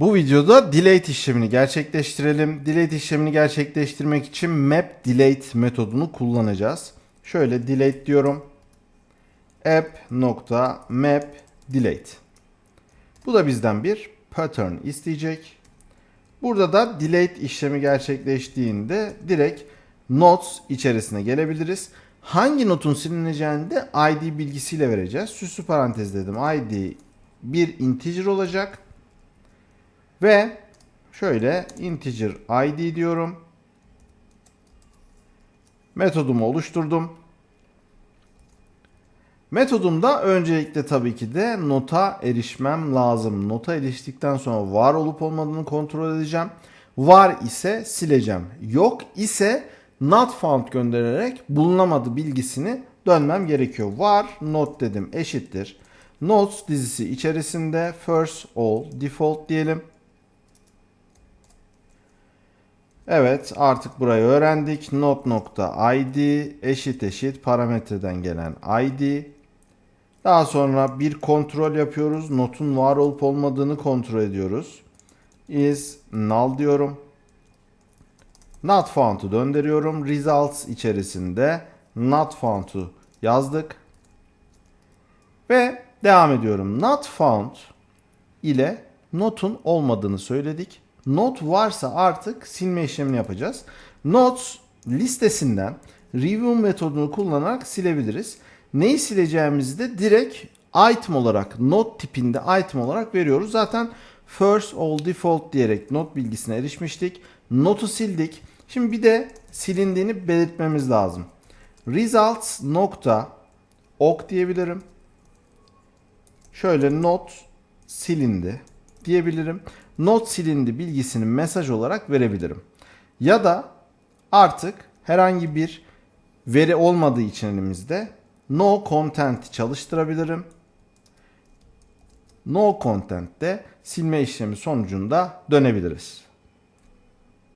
Bu videoda delete işlemini gerçekleştirelim. Delete işlemini gerçekleştirmek için map delete metodunu kullanacağız. Şöyle delete diyorum. app.map delete. Bu da bizden bir pattern isteyecek. Burada da delete işlemi gerçekleştiğinde direkt notes içerisine gelebiliriz. Hangi notun silineceğini de ID bilgisiyle vereceğiz. Süslü parantez dedim. ID bir integer olacak. Ve şöyle integer id diyorum. Metodumu oluşturdum. Metodumda öncelikle tabii ki de nota erişmem lazım. Nota eriştikten sonra var olup olmadığını kontrol edeceğim. Var ise sileceğim. Yok ise not found göndererek bulunamadı bilgisini dönmem gerekiyor. Var not dedim eşittir. Notes dizisi içerisinde first all default diyelim. Evet artık burayı öğrendik. Not.id eşit eşit parametreden gelen id. Daha sonra bir kontrol yapıyoruz. Notun var olup olmadığını kontrol ediyoruz. Is null diyorum. Not found'u döndürüyorum. Results içerisinde not found'u yazdık. Ve devam ediyorum. Not found ile notun olmadığını söyledik. Not varsa artık silme işlemini yapacağız. Notes listesinden review metodunu kullanarak silebiliriz. Neyi sileceğimizi de direkt item olarak, not tipinde item olarak veriyoruz. Zaten first all default diyerek not bilgisine erişmiştik. Notu sildik. Şimdi bir de silindiğini belirtmemiz lazım. Results nokta ok diyebilirim. Şöyle not silindi diyebilirim. Not silindi bilgisini mesaj olarak verebilirim. Ya da artık herhangi bir veri olmadığı için elimizde no content çalıştırabilirim. No content de silme işlemi sonucunda dönebiliriz.